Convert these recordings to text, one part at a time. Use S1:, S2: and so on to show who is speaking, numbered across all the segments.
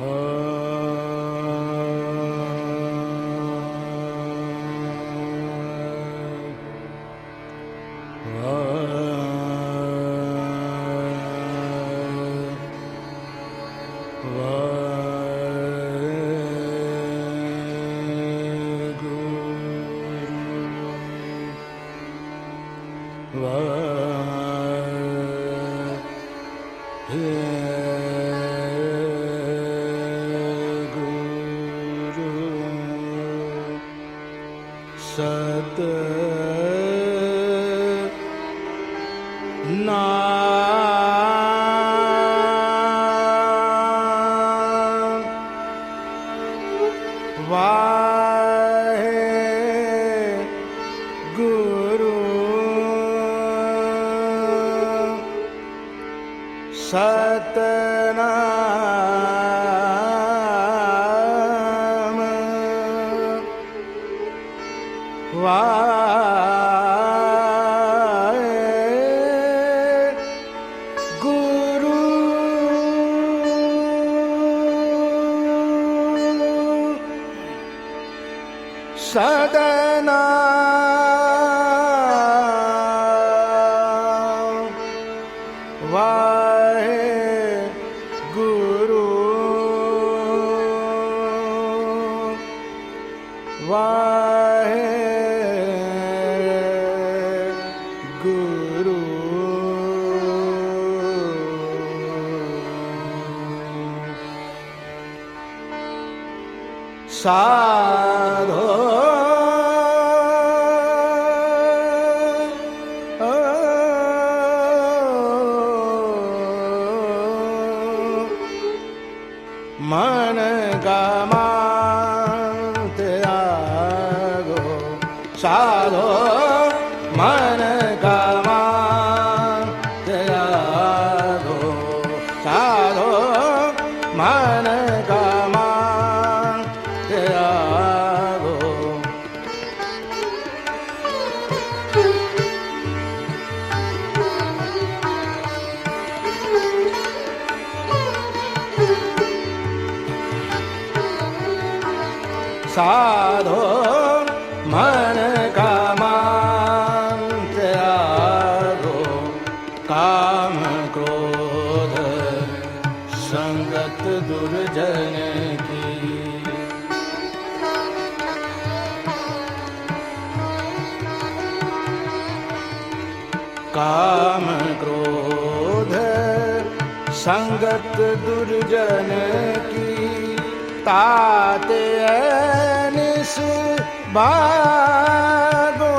S1: Love. Satnam, Vah. ਸਦਨਾ। ਵਾਹੇ ਗੁਰੂ ਵਾਹੇ ਗੁਰੂ ਸਾਧੋ ਸਾਧੋ ਮਨ ਗਮਾ ਤਿਆਗੋ ਸਾਧੋ ਮਨ ਗਮਾ ਤਿਆਗੋ ਸਾਧੋ ਕਾਮ ਕ੍ਰੋਧ ਸੰਗਤ ਦੁਰਜਨ ਕੀ ਤਾਤ ਐਨਿਸ ਬਾਗੋ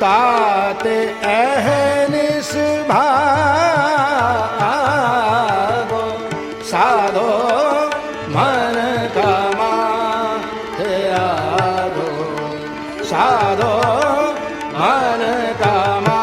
S1: ਤਾਤ ਐਨਿਸ ਭਾਗੋ ਸਾਧੋ ਮਨ ਕਮਾ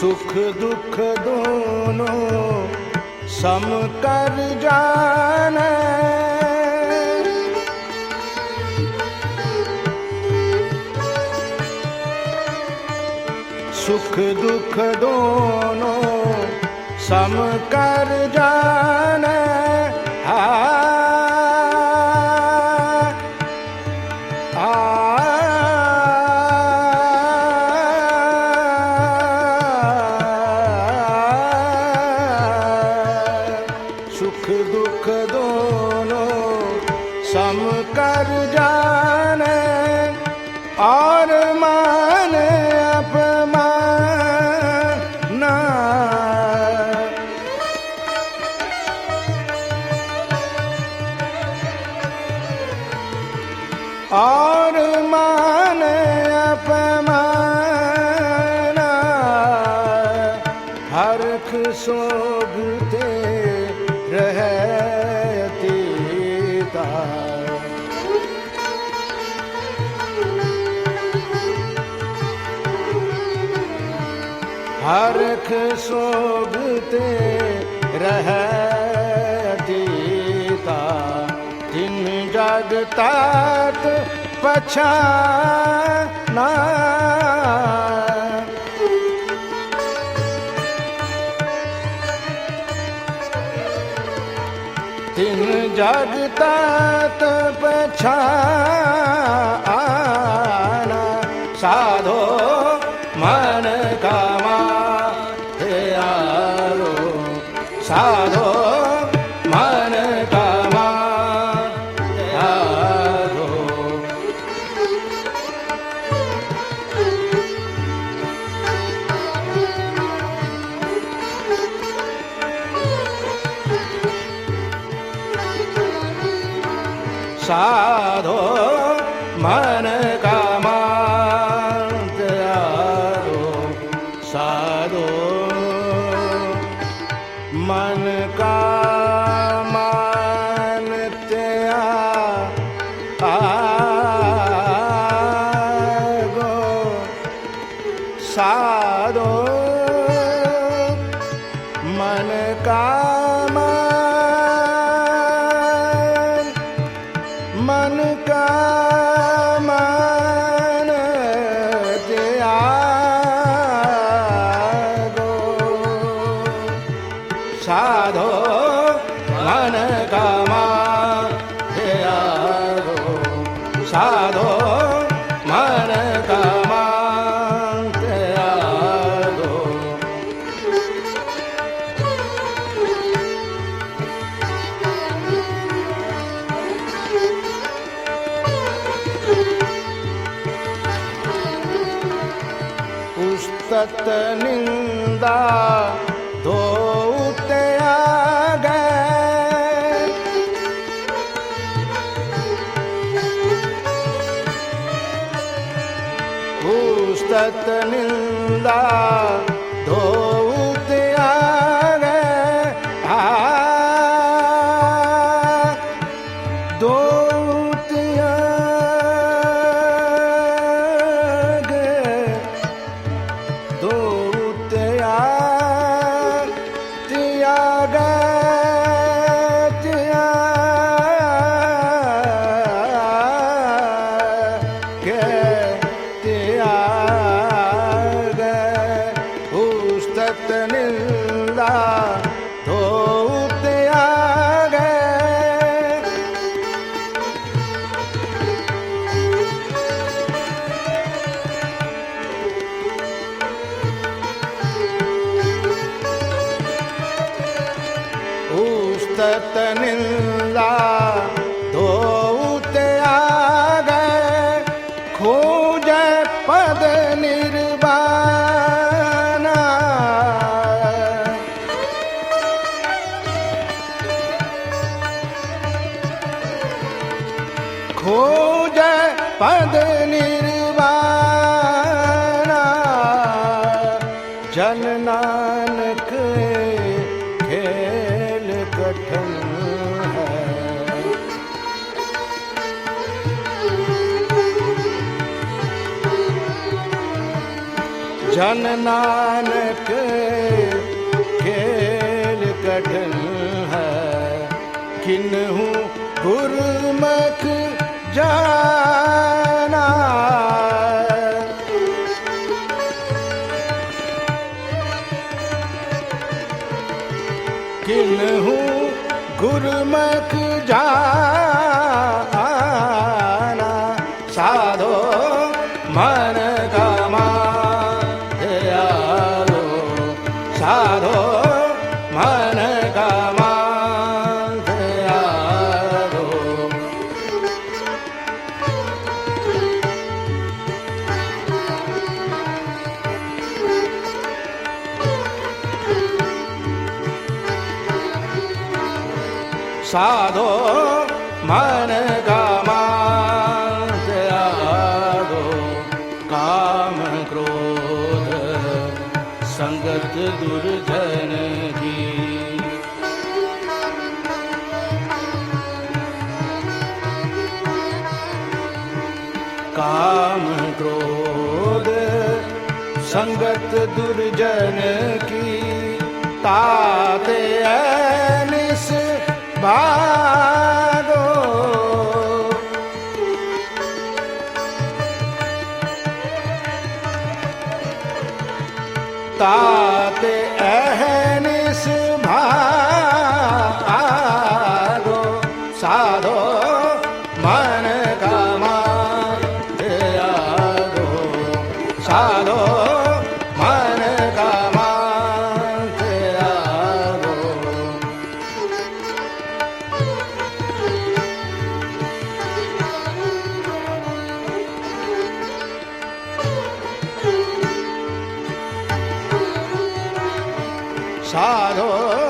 S1: ਸੁਖ ਦੁਖ ਦੋਨੋ ਸਮ ਕਰ ਜਾਣੈ। ਸੁਖ ਦੁਖ ਦੋਨੋ ਸਮ ਕਰ ਜਾਣੈ। ਆ ਤੇ ਹਰਖ ਸੋਗ ਤੇ ਰਹਿ ਅਤੀਤਾ ਤਿੰਨ ਜਗ ਤਾਤ ਪਛਾਨਾ ਜਗ ਤਾਤ ਪਛਾਨਾ ਸਾਧੋ ਮਨ ਕਾਮਾ ਤਿਆਰੋ ਸਾਧੋ ਮਨ ਕਾਮਨ ਤਿਆ ਆਗੋ ਸਾਧੋ ਸਾਧੋ ਮਨ ਕਾਮਾ ਤਿਆਗੋ ਸਾਧੋ ਮਨ ਕਾਮਾ ਤਿਆਗੋ ਉਸਤਤ നിന്ദ. ਪਦ ਨਿਰਵਾਣਾ, ਜਨ ਨਾਨਕ ਖੇਲ ਕਠਨ ਹੈ। ਜਨ ਨਾਨਕ ਖੇਲ ਕਠਨ ਹੈ। ਕਿਨਹੂ ਗੁਰਮਖ ਜਾ ਕਿਨਹੂ ਗੁਰਮਖ ਜਾਨਾ ਸਾਧੋ ਮਨ ਗਾਮਾਸ ਆਗੋ ਕਾਮ ਕ੍ਰੋਧ ਸੰਗਤ ਦੁਰਜਨ ਕੀ ਕਾਮ ਕ੍ਰੋਧ ਸੰਗਤ ਦੁਰਜਨ ਕੀ ਤਾ ਤਾਤੇ ਅਹਨਿਸ ਭਾਗੋ ਸਾਧੋ ਮਨ साधो